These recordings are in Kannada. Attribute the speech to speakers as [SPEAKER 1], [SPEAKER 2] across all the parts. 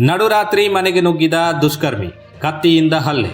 [SPEAKER 1] ನಡುರಾತ್ರಿ ಮನೆಗೆ ನುಗ್ಗಿದ ದುಷ್ಕರ್ಮಿ, ಕತ್ತಿಯಿಂದ ಹಲ್ಲೆ.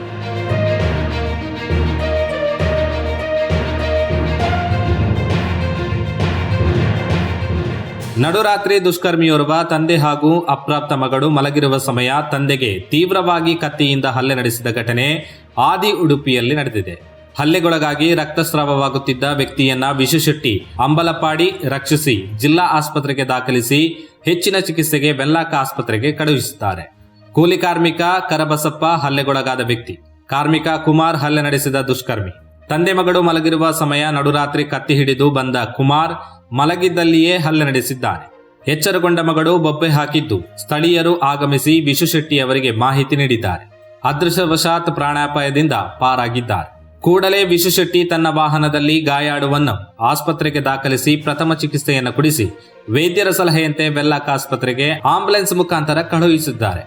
[SPEAKER 1] ನಡುರಾತ್ರಿ ದುಷ್ಕರ್ಮಿಯೋರ್ವ ತಂದೆ ಹಾಗೂ ಅಪ್ರಾಪ್ತ ಮಗಳು ಮಲಗಿರುವ ಸಮಯ ತಂದೆಗೆ ತೀವ್ರವಾಗಿ ಕತ್ತಿಯಿಂದ ಹಲ್ಲೆ ನಡೆಸಿದ ಘಟನೆ ಆದಿ ಉಡುಪಿಯಲ್ಲಿ ನಡೆದಿದೆ. ಹಲ್ಲೆಗೊಳಗಾಗಿ ರಕ್ತಸ್ರಾವವಾಗುತ್ತಿದ್ದ ವ್ಯಕ್ತಿಯನ್ನ ವಿಶುಶೆಟ್ಟಿ ಅಂಬಲಪಾಡಿ ರಕ್ಷಿಸಿ ಜಿಲ್ಲಾ ಆಸ್ಪತ್ರೆಗೆ ದಾಖಲಿಸಿ ಹೆಚ್ಚಿನ ಚಿಕಿತ್ಸೆಗೆ ವೆಲ್ಲಾಕ ಆಸ್ಪತ್ರೆಗೆ ಕಳುಹಿಸುತ್ತಾರೆ. ಕೂಲಿ ಕಾರ್ಮಿಕ ಕರಬಸಪ್ಪ ಹಲ್ಲೆಗೊಳಗಾದ ವ್ಯಕ್ತಿ. ಕಾರ್ಮಿಕ ಕುಮಾರ್ ಹಲ್ಲೆ ನಡೆಸಿದ ದುಷ್ಕರ್ಮಿ. ತಂದೆ ಮಗಳು ಮಲಗಿರುವ ಸಮಯ ನಡುರಾತ್ರಿ ಕತ್ತಿ ಹಿಡಿದು ಬಂದ ಕುಮಾರ್ ಮಲಗಿದ್ದಲ್ಲಿಯೇ ಹಲ್ಲೆ ನಡೆಸಿದ್ದಾನೆ ಎಚ್ಚರಗೊಂಡ ಮಗಳು ಬೊಬ್ಬೆ ಹಾಕಿದ್ದು ಸ್ಥಳೀಯರು ಆಗಮಿಸಿ ವಿಶುಶೆಟ್ಟಿ ಅವರಿಗೆ ಮಾಹಿತಿ ನೀಡಿದ್ದಾರೆ. ಅದೃಶ್ಯವಶಾತ್ ಪ್ರಾಣಾಪಾಯದಿಂದ ಪಾರಾಗಿದ್ದಾರೆ. ಕೂಡಲೇ ವಿಶುಶೆಟ್ಟಿ ತನ್ನ ವಾಹನದಲ್ಲಿ ಗಾಯಾಳುವನ್ನು ಆಸ್ಪತ್ರೆಗೆ ದಾಖಲಿಸಿ ಪ್ರಥಮ ಚಿಕಿತ್ಸೆಯನ್ನು ಕೊಡಿಸಿ ವೈದ್ಯರ ಸಲಹೆಯಂತೆ ವೆಲ್ಲಾಕ್ ಆಸ್ಪತ್ರೆಗೆ ಆಂಬುಲೆನ್ಸ್ ಮುಖಾಂತರ ಕಳುಹಿಸಿದ್ದಾರೆ.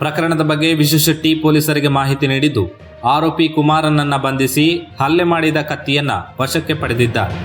[SPEAKER 1] ಪ್ರಕರಣದ ಬಗ್ಗೆ ವಿಶುಶೆಟ್ಟಿ ಪೊಲೀಸರಿಗೆ ಮಾಹಿತಿ ನೀಡಿದ್ದು, ಆರೋಪಿ ಕುಮಾರನನ್ನ ಬಂಧಿಸಿ ಹಲ್ಲೆ ಮಾಡಿದ ಕತ್ತಿಯನ್ನ ವಶಕ್ಕೆ ಪಡೆದಿದ್ದಾರೆ.